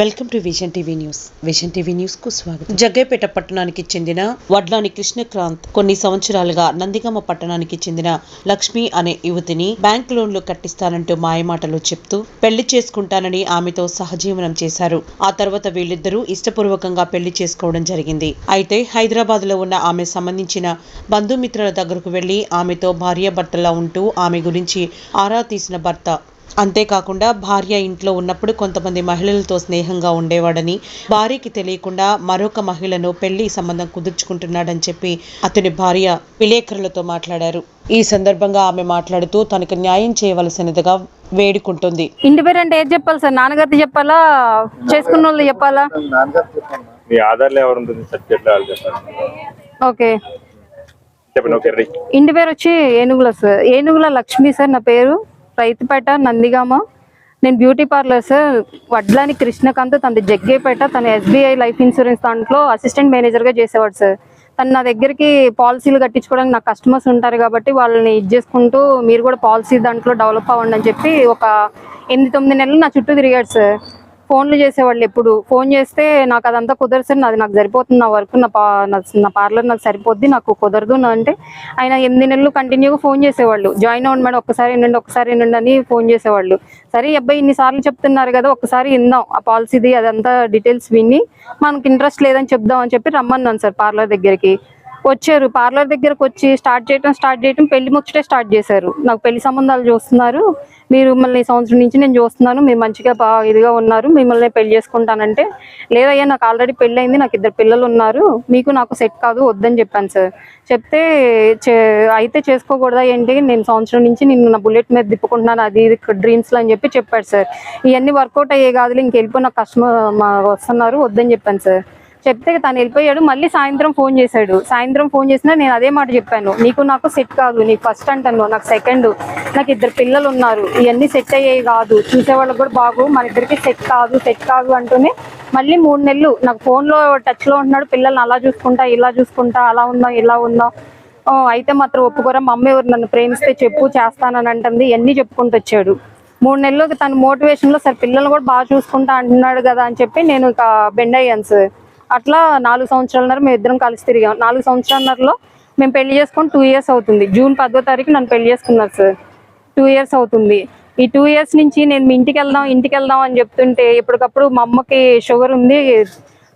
Welcome to vision TV news. Vision TV న్యూస్కు స్వాగతం. జగ్గైపేట పట్టణానికి చెందిన వడ్లాని కృష్ణక్రాంత్ కొన్ని సంవత్సరాలుగా నందిగమ్మ పట్టణానికి చెందిన లక్ష్మి అనే యువతిని బ్యాంక్ లోన్లు కట్టిస్తానంటూ మాయమాటలు చెప్తూ పెళ్ళి చేసుకుంటానని ఆమెతో సహజీవనం చేశారు. ఆ తర్వాత వీళ్ళిద్దరూ ఇష్టపూర్వకంగా పెళ్ళి చేసుకోవడం జరిగింది. అయితే హైదరాబాద్లో ఉన్న ఆమె సంబంధించిన బంధుమిత్రుల దగ్గరకు వెళ్ళి ఆమెతో భార్యాభర్తలా ఉంటూ ఆమె గురించి ఆరా తీసిన భర్త అంతేకాకుండా భార్య ఇంట్లో ఉన్నప్పుడు కొంతమంది మహిళలతో స్నేహంగా ఉండేవాడని భార్యకి తెలియకుండా మరొక మహిళను పెళ్ళి సంబంధం కుదుర్చుకుంటున్నాడని చెప్పి అతని భార్య విలేకరులతో మాట్లాడారు. ఈ సందర్భంగా ఆమె మాట్లాడుతూ తనకు న్యాయం చేయవలసినదిగా వేడుకుంటుంది. ఇంటి పేరు అంటే ఏది చెప్పాలి సార్? నాన్నగారిది చెప్పాలా? చేసుకున్న వాళ్ళు చెప్పాలా. ఓకే. ఇంటి పేరు వచ్చి ఏనుగుల సార్. ఏనుగుల లక్ష్మి సార్ నా పేరు. రైతుపేట నందిగామ. నేను beauty parlour sir Vadlani Krishnakanth తనది జగ్గేపేట తన ఎస్బీఐ లైఫ్ ఇన్సూరెన్స్ దాంట్లో అసిస్టెంట్ మేనేజర్గా చేసేవాడు సార్. తను నా దగ్గరికి పాలసీలు కట్టించుకోవడానికి నాకు కస్టమర్స్ ఉంటారు కాబట్టి వాళ్ళని ఇది చేసుకుంటూ మీరు కూడా పాలసీ దాంట్లో డెవలప్ అవ్వండి అని చెప్పి ఒక ఎనిమిది తొమ్మిది నెలలు నా చుట్టూ తిరిగాడు సార్. ఫోన్లు చేసేవాళ్ళు ఎప్పుడు. ఫోన్ చేస్తే నాకు అదంతా కుదరదు సార్ నాది నాకు సరిపోతుంది నా వర్క్ నా పా నా- పార్లర్ నాకు సరిపోద్ది నాకు కుదరదు అంటే ఆయన ఎనిమిది నెలలు కంటిన్యూగా ఫోన్ చేసేవాళ్ళు. జాయిన్ అవ్వండి మేడం ఒక్కసారి వినండి ఒకసారి వినండి అని ఫోన్ చేసేవాళ్ళు. సరే ఈ అబ్బాయి ఇన్నిసార్లు చెప్తున్నారు కదా ఒక్కసారి విందాం ఆ పాలసీది అదంతా డీటెయిల్స్ విని మనకి ఇంట్రెస్ట్ లేదని చెప్దాం అని చెప్పి రమ్మన్నాను సార్ పార్లర్ దగ్గరికి. వచ్చారు. పార్లర్ దగ్గరకు వచ్చి స్టార్ట్ చేయటం స్టార్ట్ చేయటం పెళ్ళి ముచ్చటే స్టార్ట్ చేశారు. నాకు పెళ్ళి సంబంధాలు చూస్తున్నారు. మీరు మిమ్మల్ని సంవత్సరం నుంచి నేను చూస్తున్నాను మీరు మంచిగా బాగా ఇదిగా ఉన్నారు మిమ్మల్ని పెళ్ళి చేసుకుంటానంటే లేదయ్యా నాకు ఆల్రెడీ పెళ్ళి అయింది నాకు ఇద్దరు పిల్లలు ఉన్నారు మీకు నాకు సెట్ కాదు వద్దని చెప్పాను సార్. చెప్తే చే- అయితే చేసుకోకూడదా ఏంటి? నేను సంవత్సరం నుంచి నేను నా బుల్లెట్ మీద తిప్పుకుంటున్నాను అది ఇది డ్రీమ్స్లో అని చెప్పి చెప్పాడు సార్. ఇవన్నీ వర్కౌట్ అయ్యే కాదు ఇంకెళ్ళిపోయి నాకు కస్టమర్ వస్తున్నారు వద్దని చెప్పాను సార్. చెప్తే తను వెళ్ళిపోయాడు. మళ్ళీ సాయంత్రం ఫోన్ చేశాడు. సాయంత్రం ఫోన్ చేసినా నేను అదే మాట చెప్పాను. నీకు నాకు సెట్ కాదు. నీకు ఫస్ట్ అంటాను. నాకు సెకండ్ నాకు ఇద్దరు పిల్లలు ఉన్నారు. ఇవన్నీ సెట్ అయ్యేవి కాదు. చూసే వాళ్ళకి కూడా బాగు మన ఇద్దరికి సెట్ కాదు సెట్ కాదు అంటూనే మళ్ళీ మూడు నెలలు నాకు ఫోన్లో టచ్లో ఉంటున్నాడు. పిల్లల్ని అలా చూసుకుంటా ఇలా చూసుకుంటా అలా ఉందాం ఇలా ఉందాం. అయితే మాత్రం ఒప్పుకోరా మా అమ్మ ఎవరు నన్ను ప్రేమిస్తే చెప్పు చేస్తానని అంటుంది. ఇవన్నీ చెప్పుకుంటూ వచ్చాడు. మూడు నెలలు తన మోటివేషన్లో సార్ పిల్లలు కూడా బాగా చూసుకుంటా అంటున్నాడు కదా అని చెప్పి నేను ఇక బెండ్ అయ్యాను సార్ అట్లా నాలుగు సంవత్సరాలన్నర మేము ఇద్దరం కలిసి తిరిగాం. నాలుగు సంవత్సరాలన్నరలో మేము పెళ్ళి చేసుకొని టూ ఇయర్స్ అవుతుంది. జూన్ పదో తారీఖు నన్ను పెళ్ళి చేసుకున్నారు సార్. టూ ఇయర్స్ అవుతుంది. ఈ టూ ఇయర్స్ నుంచి నేను మీ ఇంటికి వెళ్దాం ఇంటికి వెళ్దాం అని చెప్తుంటే ఇప్పటికప్పుడు మా అమ్మకి షుగర్ ఉంది.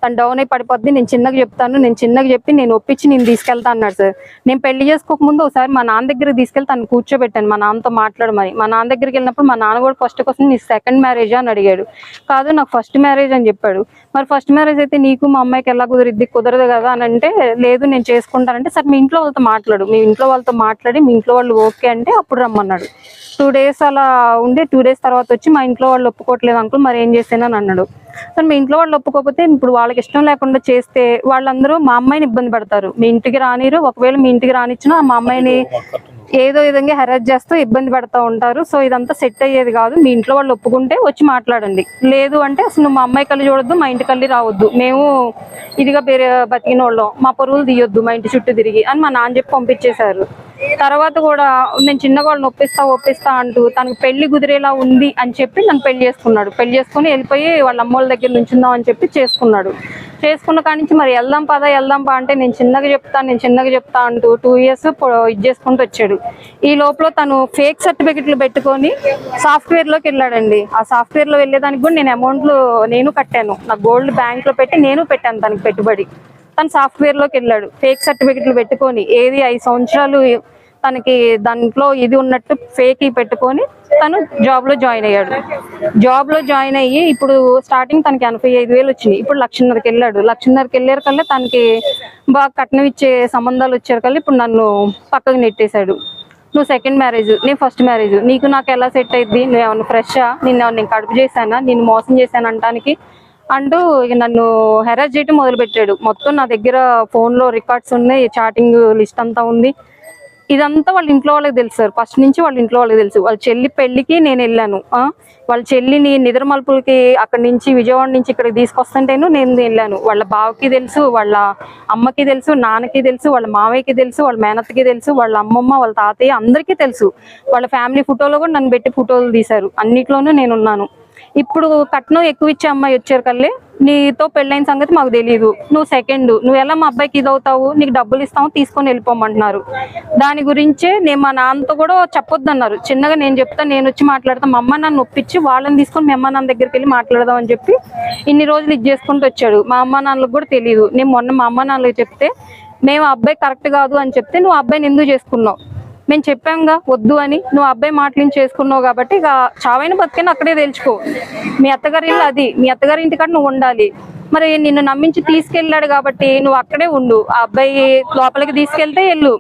తను డౌన్ అయి పడిపోద్ది. నేను చిన్నగా చెప్తాను. నేను చిన్నగా చెప్పి నేను ఒప్పించి నేను తీసుకెళ్తా అన్నాడు సార్. నేను పెళ్ళి చేసుకోకముందు ఒకసారి మా నాన్న దగ్గర తీసుకెళ్ళి తను కూర్చోబెట్టాను. మా నాన్నతో మాట్లాడమని మా నాన్న దగ్గరికి వెళ్ళినప్పుడు మా నాన్న కూడా ఫస్ట్ కోసం నీ సెకండ్ మ్యారేజ్ అని అడిగాడు. కాదు నాకు ఫస్ట్ మ్యారేజ్ అని చెప్పాడు. మరి ఫస్ట్ మ్యారేజ్ అయితే నీకు మా అమ్మాయికి ఎలా కుదిరిద్ది? కుదరదు కదా అని అంటే లేదు నేను చేసుకుంటానంటే సరే మీ ఇంట్లో వాళ్ళతో మాట్లాడు. మీ ఇంట్లో వాళ్ళతో మాట్లాడి మీ ఇంట్లో వాళ్ళు ఓకే అంటే అప్పుడు రమ్మన్నాడు. టూ డేస్ అలా ఉండి టూ డేస్ తర్వాత వచ్చి మా ఇంట్లో వాళ్ళు ఒప్పుకోవట్లేదు అంకుల్ మరి ఏం చేసానని అన్నాడు. సో మీ ఇంట్లో వాళ్ళు ఒప్పుకోకపోతే ఇప్పుడు వాళ్ళకి ఇష్టం లేకుండా చేస్తే వాళ్ళందరూ మా అమ్మాయిని ఇబ్బంది పడతారు. మీ ఇంటికి రానిరు ఒకవేళ మీ ఇంటికి రానిచ్చినా మా అమ్మాయిని ఏదో విధంగా హెరాజ్ చేస్తూ ఇబ్బంది పడతా ఉంటారు. సో ఇదంతా సెట్ అయ్యేది కాదు. మీ ఇంట్లో వాళ్ళు ఒప్పుకుంటే వచ్చి మాట్లాడండి. లేదు అంటే అసలు నువ్వు మా అమ్మాయి కళ్ళు చూడొద్దు మా ఇంటి కళ్ళి రావద్దు. మేము ఇదిగా బతికిన వాళ్ళం మా పొరుగులు తీయొద్దు మా ఇంటి చుట్టూ తిరిగి అని మా నాన్న చెప్పి పంపించేశారు. తర్వాత కూడా నేను చిన్నవాళ్ళు నొప్పిస్తా ఒప్పిస్తా ఒప్పిస్తా అంటూ తనకు పెళ్ళి కుదిరేలా ఉంది అని చెప్పి నన్ను పెళ్ళి చేసుకున్నాడు. పెళ్ళి చేసుకుని వెళ్ళిపోయి వాళ్ళ అమ్మోళ్ళ దగ్గర నుంచుందాం అని చెప్పి చేసుకున్నాడు. చేసుకున్న కాడి నుంచి మరి వెళ్దాం పదా వెళ్దాం పా అంటే నేను చిన్నగా చెప్తా నేను చిన్నగా చెప్తా అంటూ టూ ఇయర్స్ ఇది చేసుకుంటూ వచ్చాడు. ఈ లోపల తను ఫేక్ సర్టిఫికెట్లు పెట్టుకొని సాఫ్ట్వేర్లోకి వెళ్ళాడండి. ఆ సాఫ్ట్వేర్లో వెళ్ళేదానికి కూడా నేను అమౌంట్లు నేను కట్టాను. నా గోల్డ్ బ్యాంక్లో పెట్టి నేను పెట్టాను తనకి పెట్టుబడి. తను సాఫ్ట్వేర్లోకి వెళ్ళాడు. ఫేక్ సర్టిఫికెట్లు పెట్టుకొని ఏది ఐదు సంవత్సరాలు తనకి దాంట్లో ఇది ఉన్నట్టు ఫేక్ పెట్టుకొని తను జాబ్లో జాయిన్ అయ్యాడు. జాబ్లో జాయిన్ అయ్యి ఇప్పుడు స్టార్టింగ్ తనకి ఎనభై ఐదు వేలు వచ్చినాయి ఇప్పుడు లక్షన్నరకి వెళ్ళాడు. లక్షన్నరకి వెళ్ళారు కల్లా తనకి బాగా కట్నం ఇచ్చే సంబంధాలు వచ్చారు కల్లా ఇప్పుడు నన్ను పక్కకు నెట్టేశాడు. నువ్వు సెకండ్ మ్యారేజ్ నేను ఫస్ట్ మ్యారేజ్ నీకు నాకు ఎలా సెట్ అయింది నువ్వు ఏమన్నా ఫ్రెషా నిన్ను నేను కడుపు చేశానా? నేను మోసం చేశాను అంటానికి అండ్ ఇక నన్ను హెరాస్ చేయటం మొదలుపెట్టాడు. మొత్తం నా దగ్గర ఫోన్లో రికార్డ్స్ ఉన్నాయి చాటింగ్ లిస్ట్ అంతా ఉంది. ఇదంతా వాళ్ళ ఇంట్లో వాళ్ళకి తెలుసు సార్. ఫస్ట్ నుంచి వాళ్ళ ఇంట్లో వాళ్ళకి తెలుసు. వాళ్ళ చెల్లి పెళ్ళికి నేను వెళ్ళాను. వాళ్ళ చెల్లిని నిద్రమల్పులకి అక్కడి నుంచి విజయవాడ నుంచి ఇక్కడికి తీసుకొస్తుంటేను నేను వెళ్ళాను. వాళ్ళ బావకి తెలుసు వాళ్ళ అమ్మకి తెలుసు నాన్నకి తెలుసు వాళ్ళ మావయ్యకి తెలుసు వాళ్ళ మేనత్తకి తెలుసు వాళ్ళ అమ్మమ్మ వాళ్ళ తాతయ్య అందరికీ తెలుసు. వాళ్ళ ఫ్యామిలీ ఫోటోలో కూడా నన్ను పెట్టి ఫోటోలు తీశారు. అన్నిట్లోనూ నేను ఉన్నాను. ఇప్పుడు కట్నం ఎక్కువ ఇచ్చే అమ్మాయి వచ్చారు కల్లే నీతో పెళ్ళైన సంగతి మాకు తెలియదు నువ్వు సెకండ్ నువ్వు ఎలా మా అబ్బాయికి ఇది అవుతావు నీకు డబ్బులు ఇస్తాము తీసుకొని వెళ్ళిపోమంటున్నారు. దాని గురించే నేను మా నాన్నతో కూడా చెప్పొద్దు అన్నారు చిన్నగా నేను చెప్తా నేను వచ్చి మాట్లాడతా. మా అమ్మ నన్ను ఒప్పించి వాళ్ళని తీసుకొని మీ అమ్మ నాన్న దగ్గరికి వెళ్ళి మాట్లాడదాం అని చెప్పి ఇన్ని రోజులు ఇది చేసుకుంటూ వచ్చాడు. మా అమ్మ నాన్నలకు కూడా తెలియదు నేను మొన్న మా అమ్మ నాన్నలకు చెప్తే మేము ఆ అబ్బాయి కరెక్ట్ కాదు అని చెప్తే నువ్వు అబ్బాయిని ఎందుకు చేసుకున్నావు? మేము చెప్పాంగా వద్దు అని. నువ్వు అబ్బాయి మాటలు చేసుకున్నావు కాబట్టి ఇక చావైన బతికైనా అక్కడే తెలుసుకో మీ అత్తగారి ఇల్లు అది. మీ అత్తగారి ఇంటికాడ నువ్వు ఉండాలి. మరి నిన్ను నమ్మించి తీసుకెళ్ళాడు కాబట్టి నువ్వు అక్కడే ఉండు. ఆ అబ్బాయి లోపలికి తీసుకెళ్తే వెళ్ళు.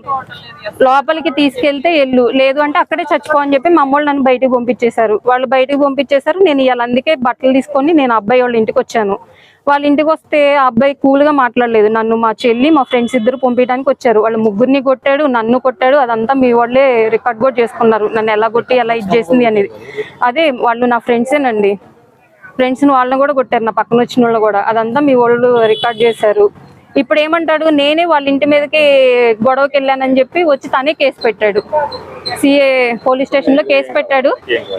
లోపలికి తీసుకెళ్తే వెళ్ళు. లేదు అంటే అక్కడే చచ్చిపో అని చెప్పి మా నన్ను బయటకు పంపించేశారు. వాళ్ళు బయటకు పంపించేశారు. నేను ఇవాళ అందుకే బట్టలు తీసుకొని నేను అబ్బాయి వాళ్ళ ఇంటికి వచ్చాను. వాళ్ళ ఇంటికి వస్తే ఆ అబ్బాయి కూల్గా మాట్లాడలేదు. నన్ను మా చెల్లి మా ఫ్రెండ్స్ ఇద్దరు పంపించడానికి వచ్చారు. వాళ్ళు ముగ్గురిని కొట్టాడు నన్ను కొట్టాడు అదంతా మీ వాళ్ళే రికార్డ్ కూడా చేసుకున్నారు. నన్ను ఎలా కొట్టి ఎలా ఇది చేసింది అనేది. అదే వాళ్ళు నా ఫ్రెండ్సేనండి ఫ్రెండ్స్ని వాళ్ళని కూడా కొట్టారు నా పక్కన వచ్చిన వాళ్ళు కూడా. అదంతా మీ వాళ్ళు రికార్డ్ చేశారు. ఇప్పుడు ఏమంటాడు నేనే వాళ్ళ ఇంటి మీదకి గొడవకి వెళ్ళానని చెప్పి వచ్చి తనే కేసు పెట్టాడు. సిఏ పోలీస్ స్టేషన్లో కేసు పెట్టాడు.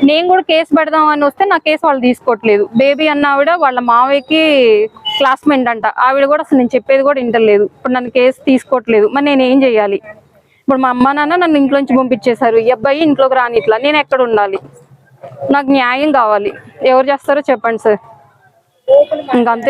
నేను కూడా కేసు పెడదాం అని వస్తే నా కేసు వాళ్ళు తీసుకోవట్లేదు. బేబీ అన్న ఆవిడ వాళ్ళ మావయ్యకి క్లాస్మేట్ అంట. ఆవిడ కూడా అసలు నేను చెప్పేది కూడా వింటలేదు. ఇప్పుడు నన్ను కేసు తీసుకోవట్లేదు. మరి నేను ఏం చేయాలి? ఇప్పుడు మా అమ్మ నాన్న నన్ను ఇంట్లోంచి పంపించేశారు. ఈ అబ్బాయి ఇంట్లోకి రాని ఇట్లా. నేను ఎక్కడ ఉండాలి? నాకు న్యాయం కావాలి. ఎవరు చేస్తారో చెప్పండి సార్. ఇంకంతే